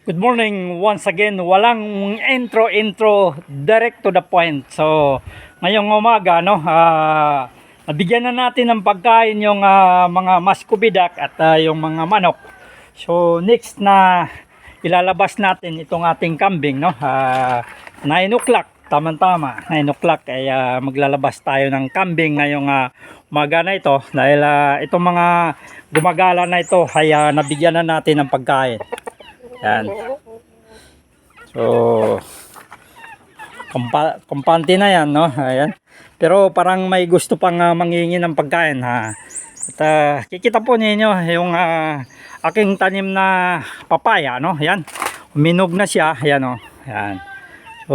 Good morning once again. Walang intro-intro, direct to the point. So, ngayong umaga, no, ah, nabigyan na natin ng pagkain yung ah, mga maskubidak at ah, yung mga manok. So, next na ilalabas natin itong ating kambing, no, ah, 9 o'clock, tama-tama, 9 o'clock ay ah, maglalabas tayo ng kambing ngayong ah, umaga na ito dahil ah, itong mga gumagala na ito ay ah, nabigyan na natin ng pagkain. Yan. So, kumpa, kumpante na yan, no? Ayan. Pero parang may gusto pang uh, mangingi ng pagkain, ha? At ah, kikita po ninyo yung ah, aking tanim na papaya, no? Ayan. Uminog na siya, ayan, no? Ayan. So,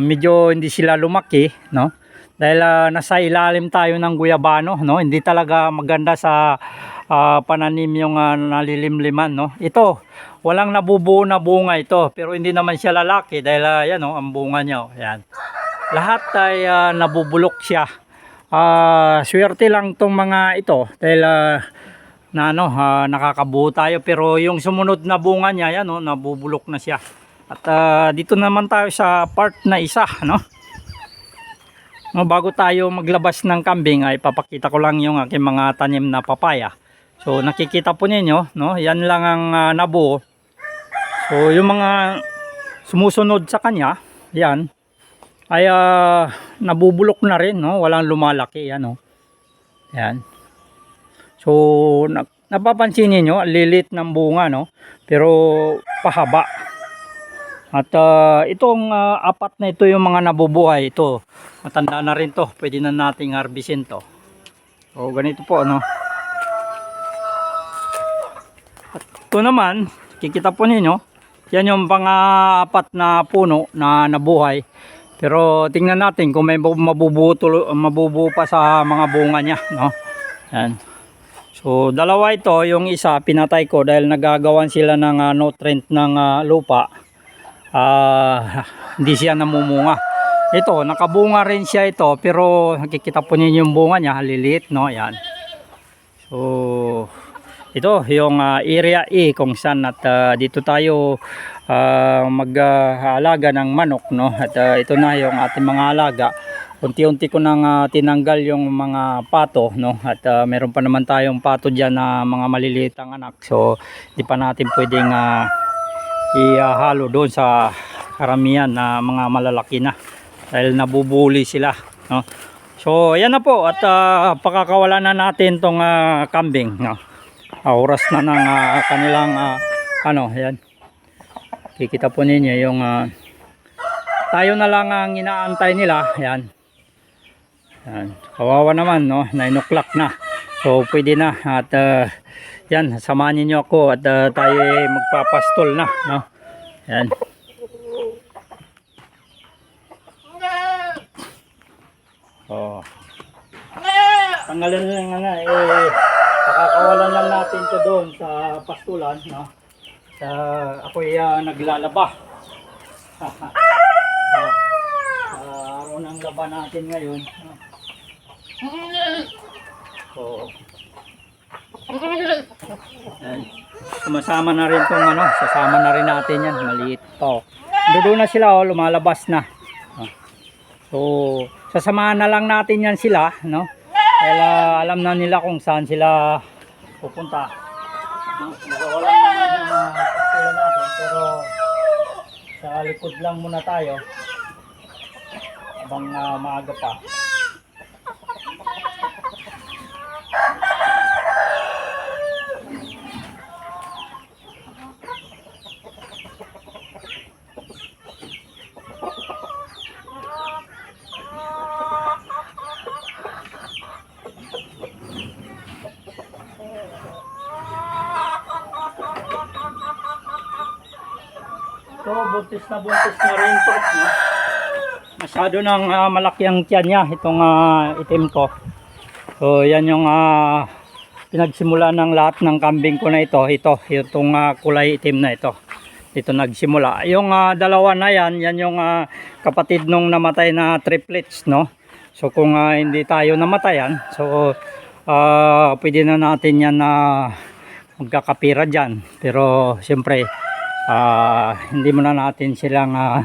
medyo hindi sila lumaki, no? Dahil ah, nasa ilalim tayo ng guyabano, no? Hindi talaga maganda sa ah, pananim yung ah, nalilimliman, no? Ito, walang nabubuo na bunga ito, pero hindi naman siya lalaki dahil ah, yan, no? Ang bunga niya, oh. Ayan. Lahat ay ah, nabubulok siya. Ah, swerte lang tong mga ito dahil ah, na ano, ah, nakakabuo tayo pero yung sumunod na bunga niya yan, no? nabubulok na siya. At ah, dito naman tayo sa part na isa, no? No, bago tayo maglabas ng kambing ay papakita ko lang yung aking mga tanim na papaya. So nakikita po ninyo, no? Yan lang ang ah, nabuo. So yung mga sumusunod sa kanya, yan ay ah, nabubulok na rin, no? Walang lumalaki, yan, no? Yan. So na, napapansin niyo, lilit ng bunga, no? Pero pahaba. At ah, itong ah, apat na ito yung mga nabubuhay ito. Matanda na rin to. Pwede na nating harbisin to. O ganito po ano. At ito naman, kikita po ninyo, yan yung pang-apat na puno na nabuhay. Pero tingnan natin kung may mabubuo, tulo, mabubuo pa sa mga bunga niya. No? Yan. So dalawa ito, yung isa pinatay ko dahil nagagawan sila ng ah, nutrient ng ah, lupa. Ah, hindi siya namumunga. Ito, nakabunga rin siya ito, pero nakikita po ninyo yung bunga niya, liliit, no? Yan. So, ito, yung ah, area E kung saan at ah, dito tayo ah, mag-aalaga ng manok, no? At ah, ito na yung ating mga alaga. Unti-unti ko nang ah, tinanggal yung mga pato, no? At ah, meron pa naman tayong pato diyan na mga maliliit ang anak. So, di pa natin pwedeng ah, ihalo doon sa karamihan na mga malalaki na dahil nabubuli sila no so ayan na po at ah, pakakawala na natin tong ah, kambing no Ah, oras na ng ah, kanilang ah, ano ayan. Kikita po ninyo yung ah, tayo na lang ang inaantay nila ayan. Ayan. kawawa naman no? 9 o'clock na. So pwede na at ah, yan samahan niyo ako at ah, tayo ay magpapastol na no? Yan oh. Tanggalan lang nga eh pakakawalan lang natin to doon sa pastulan no sa ako ay ah, naglalaba sa araw ng laba natin ngayon no? so. Sumasama na rin tong ano, sasama na rin natin yan, maliit oh. Doon na sila oh, lumalabas na. Oh. So, sasamahan na lang natin yan sila, no? Ah, alam na nila kung saan sila pupunta. Wala naman yung mga natin, pero sa likod lang muna tayo habang ah, maaga pa. So, buntis na buntis na rin to. No? Masyado nang ah, malaki ang tiyan niya, itong ah, itim ko. So, yan yung ah, pinagsimula ng lahat ng kambing ko na ito. Ito, itong ah, kulay itim na ito. Dito nagsimula. Yung ah, dalawa na yan, yan yung ah, kapatid nung namatay na triplets, no? So, kung ah, hindi tayo namatayan, so, ah, pwede na natin yan na magkakapira dyan. Pero, siyempre, ah, hindi muna natin silang ah,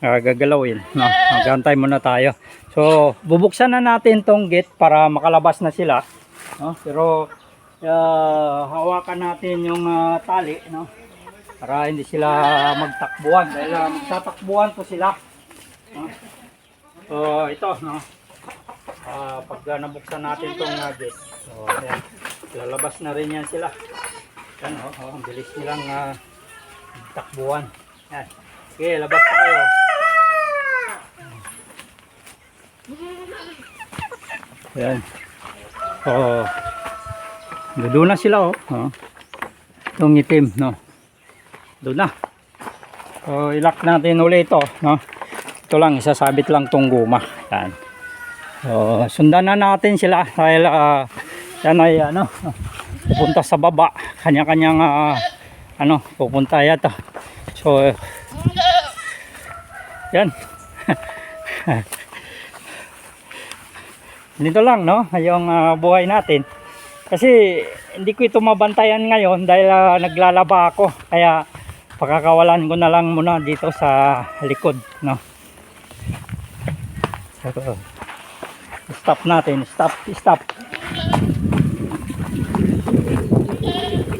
ah, gagalawin no? Magantay muna tayo. So bubuksan na natin tong gate para makalabas na sila no? Pero ah, hawakan natin yung ah, tali no? Para hindi sila magtakbuhan dahil ah, magtatakbuhan po sila no? so ito no? Ah, pag ah, nabuksan natin tong uh, gate so lalabas na rin yan sila. Yan oh, oh ang bilis nilang ah, takbuhan. Yan. Sige labas na kayo. Yan so doon na sila oh, oh. itong itim no? Doon na. So ilak natin ulit ito no? Ito lang isasabit lang tong guma. Yan. So, sundan na natin sila dahil ah, yan ay ano, pupunta sa baba. Kanya-kanyang ah, ano, pupunta yata. So, yan. Dito lang, no? Yung ah, buhay natin. Kasi hindi ko ito mabantayan ngayon dahil ah, naglalaba ako. Kaya pakakawalan ko na lang muna dito sa likod, no? So, stop natin stop stop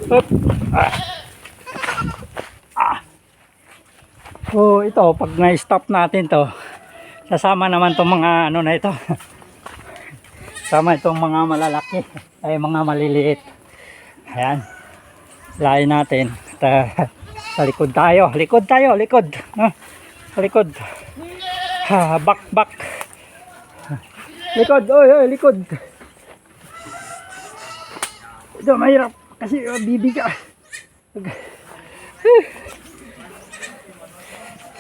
Up. Ah. So ito pag na-stop natin to sasama naman tong mga ano na ito. Sama itong mga malalaki. Ay mga maliliit. Ayan. Lain natin. At, ah, sa likod tayo. Likod tayo likod. No? likod. Ha, back back. Likod, oy, oy, likod. Ito, mahirap. Kasi oh, bibiga. Ah,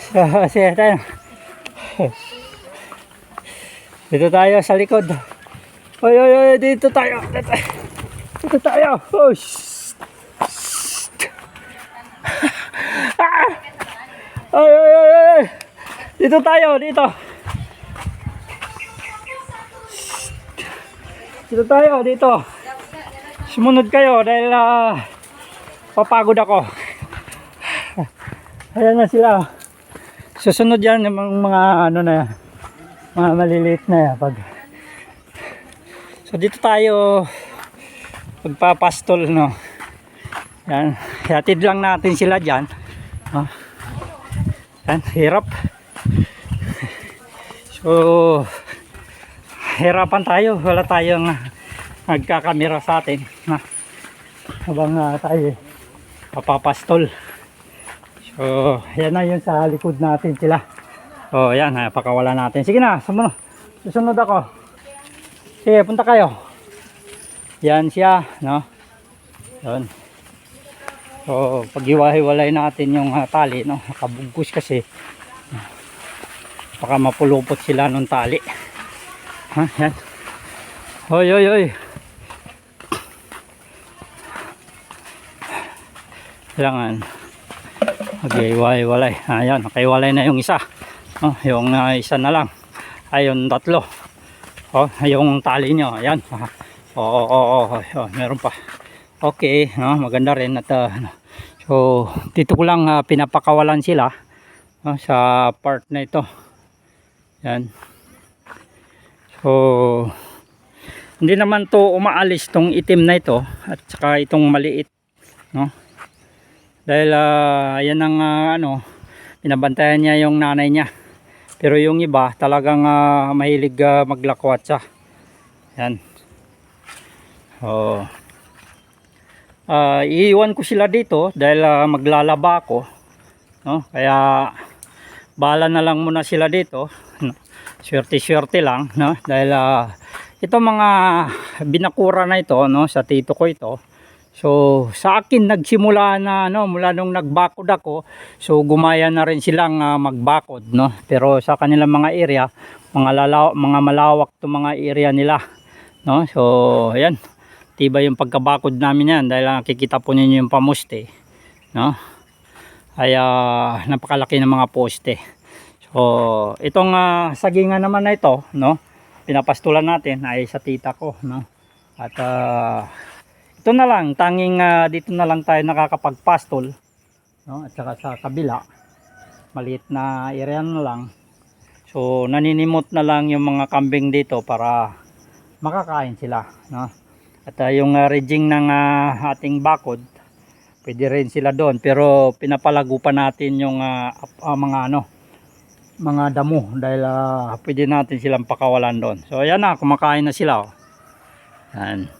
Sige, tayo. Dito tayo sa likod. Oy, oy, oy, dito tayo. Dito, tayo. Oh. Ah! Oy, oy, oy. Dito tayo, dito. Dito tayo, dito. Sumunod kayo dahil ah, papagod ako. Ayan na sila. Susunod yan yung mga, ano na. Mga maliliit na yan. Pag... So dito tayo pagpapastol no. Yan. Hatid lang natin sila dyan. No? Yan. Hirap. So hirapan tayo wala tayong nagkakamera sa atin na habang ah, tayo papapastol so yan na yun sa likod natin sila. So yan ah, pakawala natin. Sige na sumunod susunod ako. Sige punta kayo. Yan siya no? Yun. So paghiwa-hiwalay natin yung ah, tali no? Nakabugos kasi. Baka mapulupot sila nung tali. Ha, yan. Oy, oy, oy. Kailangan. Okay, walay, walay. Ayan, nakaiwalay na yung isa. Oh, yung uh, isa na lang. Ayun, tatlo. Oh, yung tali nyo. Ayan. Ah, Oo, oh, oo, oh, oh, oh, meron pa. Okay, no, maganda rin at uh, so dito ko lang uh, pinapakawalan sila no, sa part na ito. Yan. So, hindi naman to umaalis tong itim na ito at saka itong maliit, no? Dahil uh, ayan ang uh, ano, pinabantayan niya yung nanay niya. Pero yung iba talagang uh, mahilig uh, maglakwatsa. Yan. Oh. Uh, iiwan ko sila dito dahil uh, maglalaba ako. No? Kaya bahala na lang muna sila dito. No? swerte-swerte lang no dahil uh, ito mga binakura na ito no sa tito ko ito so sa akin nagsimula na no mula nung nagbakod ako so gumaya na rin silang uh, magbakod no pero sa kanilang mga area mga lalaw mga malawak to mga area nila no so ayan tiba yung pagkabakod namin yan dahil nakikita po ninyo yung pamuste no ay uh, napakalaki ng mga poste So, itong uh, sagingan naman na ito, no? Pinapastulan natin ay sa tita ko, no? At uh, ito na lang, tanging uh, dito na lang tayo nakakapagpastol, no? At saka sa kabila, maliit na area na lang. So naninimot na lang yung mga kambing dito para makakain sila, no? At ah, yung uh, rigging ng ah, ating bakod, pwede rin sila doon pero pinapalago pa natin yung ah, ap- ah, mga ano mga damo dahil ah, pwede natin silang pakawalan doon. So ayan na, kumakain na sila. Oh. Yan.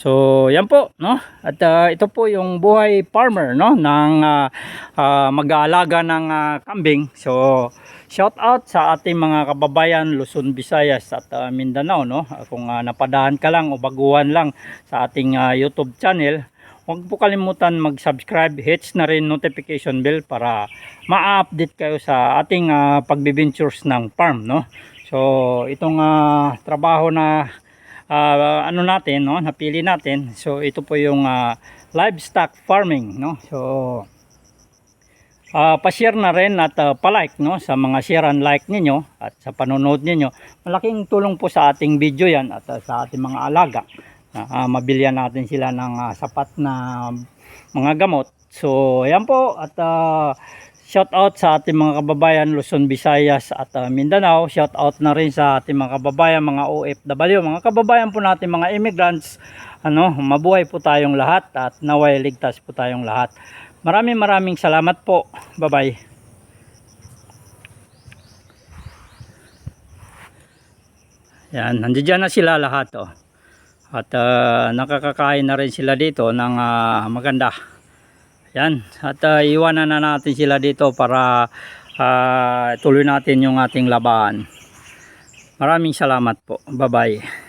So, yan po, no? At ah, ito po yung buhay farmer, no? Ng ah, ah, mag-aalaga ng ah, kambing. So, shout out sa ating mga kababayan Luzon, Visayas at ah, Mindanao, no? Kung ah, napadahan ka lang o baguhan lang sa ating ah, YouTube channel, huwag po kalimutan mag-subscribe, hits na rin notification bell para ma-update kayo sa ating ah, pagbibintures ng farm, no? So, itong ah, trabaho na ah, ano natin no? Napili natin. So ito po yung ah, livestock farming no? So ah pa-share na rin at ah, pa-like no? Sa mga share and like ninyo at sa panonood ninyo. Malaking tulong po sa ating video yan at ah, sa ating mga alaga. Na ah, mabilihan natin sila ng ah, sapat na mga gamot. So yan po at ah, shout out sa ating mga kababayan Luzon, Visayas at ah, Mindanao. Shout out na rin sa ating mga kababayan, mga OFW, mga kababayan po natin, mga immigrants. Ano, mabuhay po tayong lahat at naway ligtas po tayong lahat. Maraming maraming salamat po. Bye-bye. Yan, nandiyan na sila lahat oh. At ah, nakakakain na rin sila dito ng ah, maganda. Yan. At uh, iwanan na natin sila dito para ah, tuloy natin yung ating labahan. Maraming salamat po. Bye-bye.